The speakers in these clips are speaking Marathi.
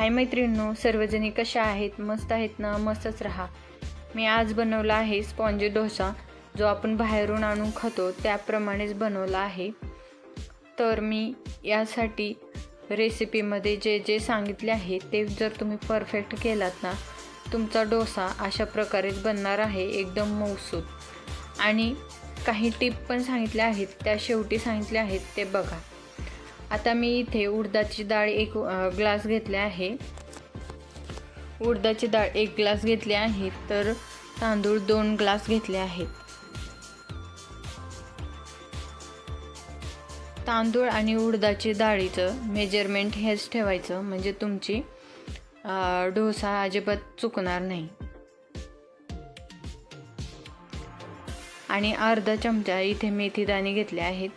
हाय मैत्रिणींनो सर्वजणी कशा आहेत? मस्त आहेत ना? मस्तच राहा. मी आज बनवला आहे स्पॉन्जी डोसा जो आपण बाहेरून आणून खातो त्याप्रमाणेच बनवला आहे. तर मी यासाठी रेसिपीमध्ये जे जे सांगितले आहे ते जर तुम्ही परफेक्ट केलात ना तुमचा डोसा अशा प्रकारेच बनणार आहे एकदम मऊसूत. आणि काही टिप पण सांगितल्या आहेत त्या शेवटी सांगितल्या आहेत ते बघा. आता मी इथे उडदाची डाळ एक ग्लास घेतले आहे. उडदाची डाळ एक ग्लास घेतली आहे तर तांदूळ दोन ग्लास घेतले आहेत. तांदूळ आणि उडदाची डाळीचं मेजरमेंट हेच ठेवायचं म्हणजे तुमची डोसा अजिबात चुकणार नाही. आणि अर्धा चमचा इथे मेथी दाणे घेतले आहेत.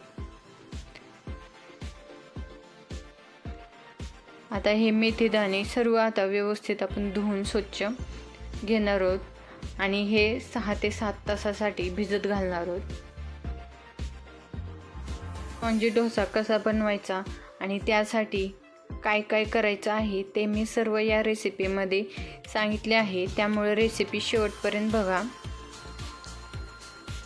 आता हे मेथीदाणे सर्व आता व्यवस्थित आपण धुवून स्वच्छ घेणार आहोत. आणि हे सहा ते सात तासासाठी भिजत घालणार आहोत. म्हणजे डोसा कसा बनवायचा आणि त्यासाठी काय काय करायचं आहे ते मी सर्व या रेसिपीमध्ये सांगितले आहे. त्यामुळे रेसिपी शेवटपर्यंत बघा.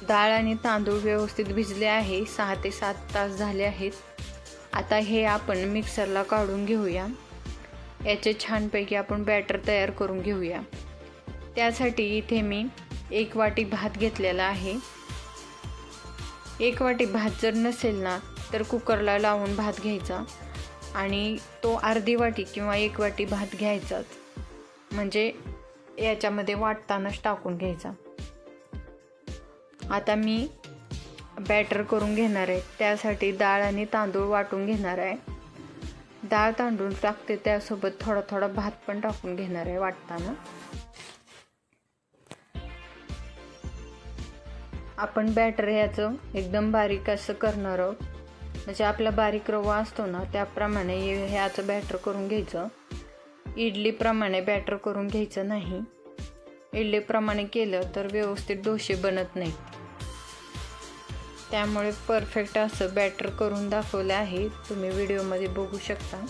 डाळ आणि तांदूळ व्यवस्थित भिजले आहे. सहा ते सात तास झाले आहेत. आता हे आपण मिक्सरला काढून घेऊया. याचे छानपैकी आपण बॅटर तयार करून घेऊया. त्यासाठी इथे मी एक वाटी भात घेतलेला आहे. एक वाटी भात जर नसेल ना तर कुकरला लावून भात घ्यायचा आणि तो अर्धी वाटी किंवा एक वाटी भात घ्यायचाच. म्हणजे याच्यामध्ये वाटतानाच टाकून घ्यायचा. आता मी बॅटर करून घेणार आहे. त्यासाठी डाळ आणि तांदूळ वाटून घेणार आहे. डाळ तांदूळ टाकते त्यासोबत थोडा थोडा भात पण टाकून घेणार आहे वाटताना. आपण बॅटर ह्याचं एकदम बारीक असं करणार आहोत. म्हणजे आपला बारीक रवा असतो ना त्याप्रमाणे ह्याचं बॅटर करून घ्यायचं. इडलीप्रमाणे बॅटर करून घ्यायचं नाही. इडलीप्रमाणे केलं तर व्यवस्थित डोसे बनत नाहीत. त्यामुळे परफेक्ट असं बॅटर करून दाखवलं आहे. तुम्ही व्हिडिओमध्ये बघू शकता.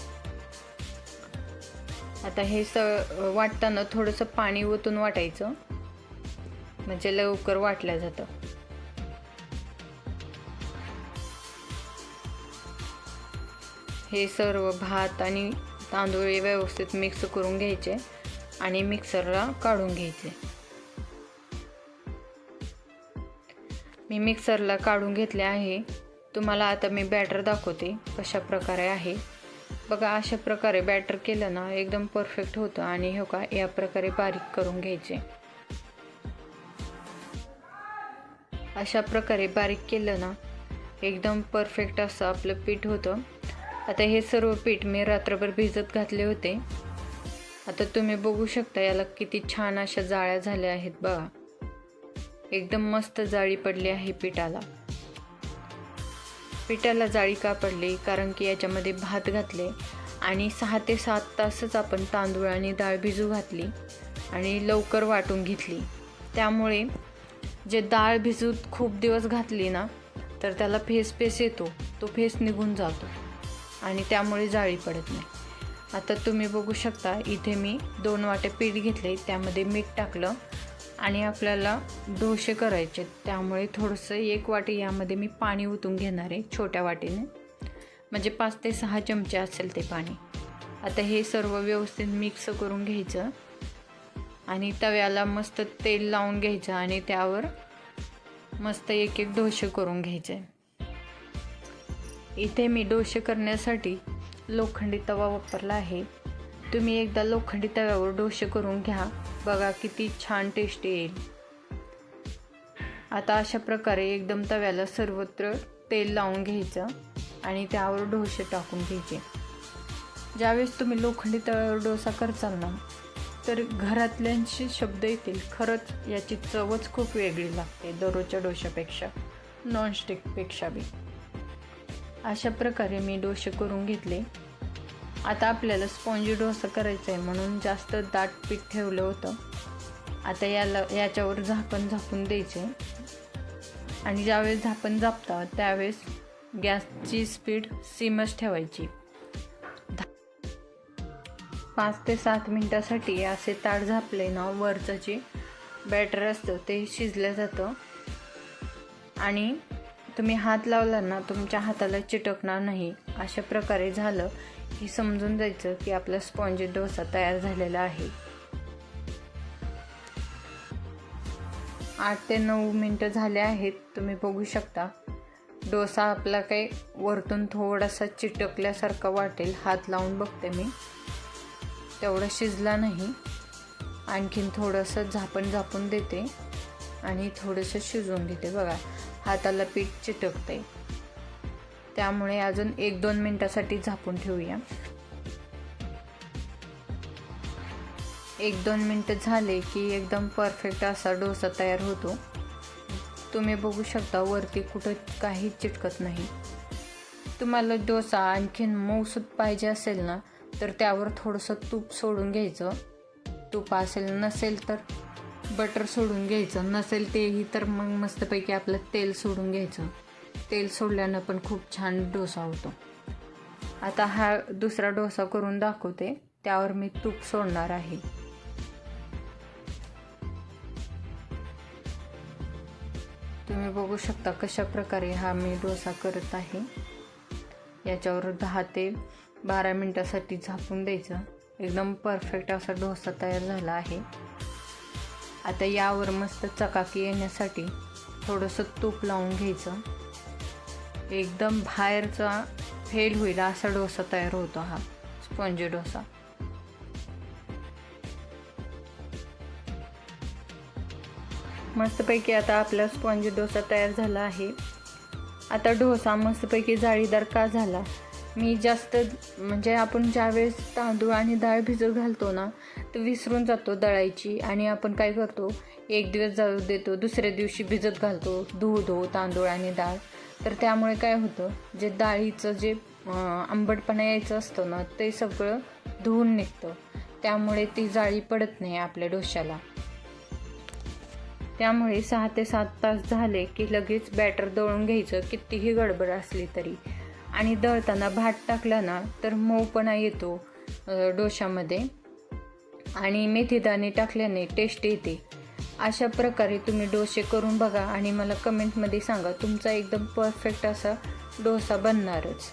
आता हे स वाटताना थोडंसं पाणी ओतून वाटायचं. म्हणजे लवकर वाटलं जातं. हे सर्व भात आणि तांदूळ हे व्यवस्थित मिक्स करून घ्यायचे आणि मिक्सरला काढून घ्यायचे. मी मिक्सरला काढून घेतले आहे. तुम्हाला आता मी बॅटर दाखवते कशा प्रकारे आहे. बघा अशा प्रकारे बॅटर केलं ना एकदम परफेक्ट होतं आणि हो का या प्रकारे बारीक करून घ्यायचे. अशा प्रकारे बारीक केलं ना एकदम परफेक्ट असं आपलं पीठ होतं. आता हे सर्व पीठ मी रात्रभर भिजत घातले होते. आता तुम्ही बघू शकता याला किती छान अशा जाळ्या झाल्या आहेत बघा. एकदम मस्त जाळी पडली आहे पिठाला. पिठाला जाळी का पडली? कारण की याच्यामध्ये भात घातले आणि सहा ते सात तासच आपण तांदूळ आणि डाळ भिजू घातली आणि लवकर वाटून घेतली. त्यामुळे जे डाळ भिजूत खूप दिवस घातली ना तर त्याला फेस फेस येतो. तो फेस निघून जातो आणि त्यामुळे जाळी पडत नाही. आता तुम्ही बघू शकता इथे मी दोन वाटे पीठ घेतले त्यामध्ये मीठ टाकलं आणि आपल्याला डोसे करायचे त्यामुळे थोडंसं एक वाटी यामध्ये मी पाणी ओतून घेणार आहे छोट्या वाटीने. म्हणजे पाच ते सहा चमचे असेल ते पाणी. आता हे सर्व व्यवस्थित मिक्स करून घ्यायचं. आणि तव्याला मस्त तेल लावून घ्यायचं आणि त्यावर मस्त एक एक डोसे करून घ्यायचे. इथे मी डोसे करण्यासाठी लोखंडी तवा वापरला आहे. तुम्ही एकदा लोखंडी तव्यावर डोसे करून घ्या. बघा किती छान टेस्ट येईल. आता अशा प्रकारे एकदम तव्याला सर्वत्र तेल लावून घ्यायचं आणि त्यावर डोसे टाकून घ्यायचे. ज्यावेळेस तुम्ही लोखंडी तव्यावर डोसा करचाल ना तर घरातल्यांशी शब्द येतील. खरंच याची चवच खूप वेगळी लागते दररोजच्या डोशापेक्षा नॉनस्टिकपेक्षा बी. अशा प्रकारे मी डोसे करून घेतले. आता आपल्याला स्पॉन्जी डोसा करायचा आहे म्हणून जास्त दाट पीठ ठेवलं होतं. आता याला याच्यावर झाकण झाकून द्यायचे आणि ज्यावेळेस झाकण झापता त्यावेळेस गॅसची स्पीड सिमच ठेवायची. पाच ते सात मिनटासाठी असे ताट झापले ना वरचं जे बॅटर असतं ते शिजलं जातं. आणि तुम्ही हात लावला ना तुमच्या हाताला चिटकणार नाही. अशा प्रकारे झालं. की समजून जायचं की आपला स्पॉन्जी डोसा तयार झालेला आहे. आठ ते नऊ मिनटं झाले आहेत. तुम्ही बघू शकता. डोसा आपला काही वरतून थोडासा चिटकल्यासारखा वाटेल. हात लावून बघते मी. तेवढा शिजला नाही. आणखीन थोडंसं झापण झापून देते. आणि थोडंसं शिजवून घेते. बघा. हाताला पीठ चिटकते. त्यामुळे अजून एक दोन मिनटासाठी झापून ठेवूया. एक दोन मिनटं झाले की एकदम परफेक्ट असा डोसा तयार होतो. तुम्ही बघू शकता वरती कुठं काही चिटकत नाही. तुम्हाला डोसा आणखीन मऊसूत पाहिजे असेल ना तर त्यावर थोडंसं तूप सोडून घ्यायचं. तूप असेल नसेल तर बटर सोडून घ्यायचं. नसेल तेही तर मग मस्तपैकी आपलं तेल सोडून घ्यायचं. तेल सोडल्यानं पण खूप छान डोसा होतो. आता हा दुसरा डोसा करून दाखवते. त्यावर मी तूप सोडणार आहे. तुम्ही बघू शकता कशा प्रकारे हा मी डोसा करत आहे. याच्यावर दहा ते बारा मिनटासाठी झापून द्यायचं. एकदम परफेक्ट असा डोसा तयार झाला आहे. आता यावर मस्त चकाकी येण्यासाठी थोडंसं तूप लावून घ्यायचं. एकदम बाहेरचा फेल होईल असा डोसा तयार होतो हा स्पॉन्जी डोसा. मस्तपैकी आता आपला स्पॉन्जी डोसा तयार झाला आहे. आता डोसा मस्तपैकी जाळीदार का झाला? मी जास्त म्हणजे आपण ज्यावेळेस तांदूळ आणि डाळ भिजत घालतो ना विसरून जातो दळायची आणि आपण काय करतो? एक दिवस जाऊ देतो दुसऱ्या दिवशी भिजत घालतो दूध हो तांदूळ आणि डाळ. तर त्यामुळे काय होतं? जे डाळीचं जे आंबटपणा यायचं असतं ना ते सगळं धुवून निघतं. त्यामुळे ती जाळी पडत नाही आपल्या डोश्याला. त्यामुळे सहा ते सात तास झाले की लगेच बॅटर दळून घ्यायचं कितीही गडबड असली तरी. आणि दळताना भात टाकला ना तर मऊपणा येतो डोशामध्ये आणि मेथीदाणे टाकल्याने टेस्ट येते. अशा प्रकारे तुम्ही डोसे करून बघा आणि मला कमेंटमध्ये सांगा तुमचा एकदम परफेक्ट असा डोसा बनणारच.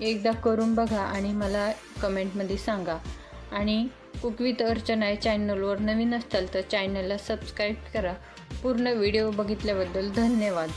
एकदा करून बघा आणि मला कमेंटमध्ये सांगा. आणि कुक विथ अर्चना या चॅनलवर नवीन असताल तर चॅनलला सबस्क्राईब करा. पूर्ण व्हिडिओ बघितल्याबद्दल धन्यवाद.